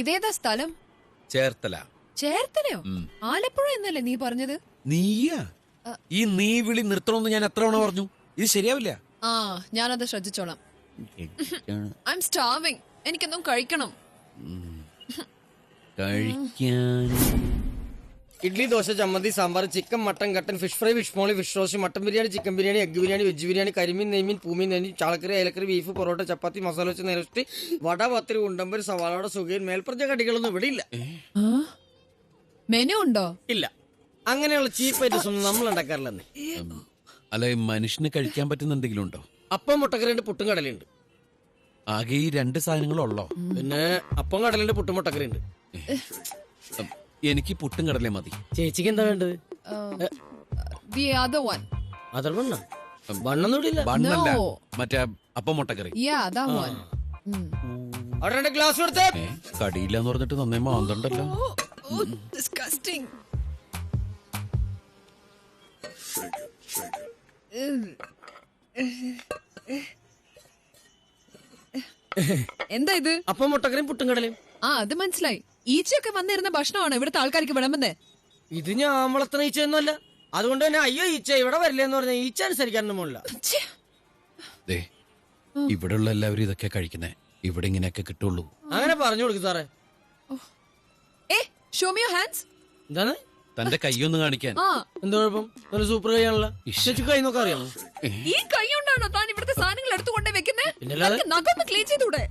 ഇതേതാ സ്ഥലം? ചേർത്തല. ചേർത്തലയോ? ആലപ്പുഴ എന്നല്ലേ നീ പറഞ്ഞത്? നീയാ? ഈ നീ വിളി നിർത്തണമെന്ന് ഞാൻ എത്ര തവണ പറഞ്ഞു? ഇത് ശരിയാവില്ല. ആ ഞാനത് ശ്രദ്ധിച്ചോളാം. ഐ എം സ്റ്റാവിങ് എനിക്കെന്തും കഴിക്കണം കഴിക്കാൻ. ഇഡ്ലി ദോശ ചമ്മന്തി സാമ്പാർ ചിക്കൻ മട്ടൻ കട്ടൻ fish fry fish moilee fish roast mutton biryani chicken biryani egg biryani veg biryani കരിമീൻ നെയ്മീൻ പൂമീൻ നെയ്മീൻ ചാളക്കറി അയലക്കറി ബീഫ് പൊറോട്ട ചപ്പാത്തി മസാല വെച്ച് നിരത്തി വട പത്തിരി ഉണ്ടമ്പര് സവാളയുടെ സുഖയിൽ മേൽപ്പറഞ്ഞ കടികളൊന്നും ഇവിടെ ഇല്ല മെനു ഉണ്ടോ? ഇല്ല. അങ്ങനെയുള്ള ചീപ്പ് ഐറ്റംസ് ഒന്നും നമ്മൾ ഉണ്ടാക്കാറില്ലെന്നേ. അല്ല മനുഷ്യന് കഴിക്കാൻ പറ്റുന്ന എന്തെങ്കിലും ഉണ്ടോ? അപ്പം മുട്ടക്കറിയുണ്ട് പുട്ടും കടലുണ്ട് ആകെ ഈ രണ്ട് സാധനങ്ങളുള്ളോ? പിന്നെ അപ്പം കടലുണ്ട് പുട്ടും മുട്ടക്കറിയുണ്ട്. എനിക്ക് പുട്ടും കടലേ മതി. ചേച്ചിക്ക് എന്താ വേണ്ടത്? The other one. അതർ വണ്ണ വണ്ണൊന്നും ഇവിടെ ബണ്ണല്ല No. മറ്റേ അപ്പം മുട്ടക്കറി. അവിടെ രണ്ട് ഗ്ലാസ് കൊടുത്തേ. ഏ കടിയില്ലാന്ന് പറഞ്ഞിട്ട് നന്നേ മാന്തണ്ടല്ലോ. ഡിസ്കസ്റ്റിംഗ് എന്താ ഇത്? അപ്പം മുട്ടക്കറിയും പുട്ടും കടലയും. ആ അത് മനസ്സിലായി. ഈച്ചയൊക്കെ വന്നിരുന്ന ഭക്ഷണമാണ് ഇവിടുത്തെ ആൾക്കാർക്ക് വിളമ്പുന്നത് ഇത് ഞാൻ വളർത്തുന്ന ഈച്ചയൊന്നുമല്ല. അതുകൊണ്ട് തന്നെ അയ്യോ ഈച്ച ഇവിടെ വരില്ലെന്ന് പറഞ്ഞ ഈച്ച അനുസരിക്കാനൊന്നും പോണില്ല. ഛെ, ദേ ഇവിടെയുള്ള എല്ലാവരും ഇതൊക്കെ കഴിക്കുന്നേ. ഇവിടെ ഇങ്ങനെയൊക്കെ കിട്ടുള്ളൂ. അങ്ങനെ പറഞ്ഞു കൊടുക്കും സാറേ. ഏ ഷോ മി യുവർ ഹാൻഡ്സ് എന്താണ്? തന്റെ കൈയൊന്ന് കാണിക്കാൻ. ആ. എന്താ കുഴപ്പം? നല്ല സൂപ്പർ കൈയാണല്ലോ. കൈ നോക്കാൻ അറിയാമോ? ഈ കൈ കൊണ്ടാണോ താൻ ഇവിടുത്തെ സാധനങ്ങൾ എടുത്തുകൊണ്ടേ വെക്കുന്നേ? ക്ലീൻ ചെയ്തൂടെ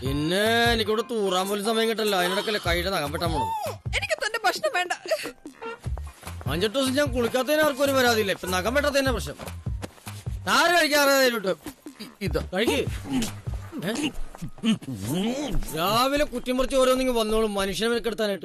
പിന്നെ എനിക്കിവിടെ തൂറാൻ പോലും സമയം കിട്ടല്ലോ അതിനിടക്കല്ലേ കൈയുടെ നഖം വെട്ടാൻ പോണത്. എനിക്ക് തന്റെ ഭക്ഷണം വേണ്ട. അഞ്ചെട്ട് ദിവസം ഞാൻ കുളിക്കാത്തതിന് ആർക്കും ഒരു പരാതിയില്ല. ഇപ്പൊ നഖം വെട്ടാത്തതിന്റെ പ്രശ്നം. ആര് കഴിക്കാറിട്ട് ഇതാ. കഴിക്ക്. ഏ? രാവിലെ കുറ്റിമുറിച്ച് ഓരോന്നിങ്ങ് വന്നോളും. മനുഷ്യനെ മെനക്കെടുത്താനായിട്ട്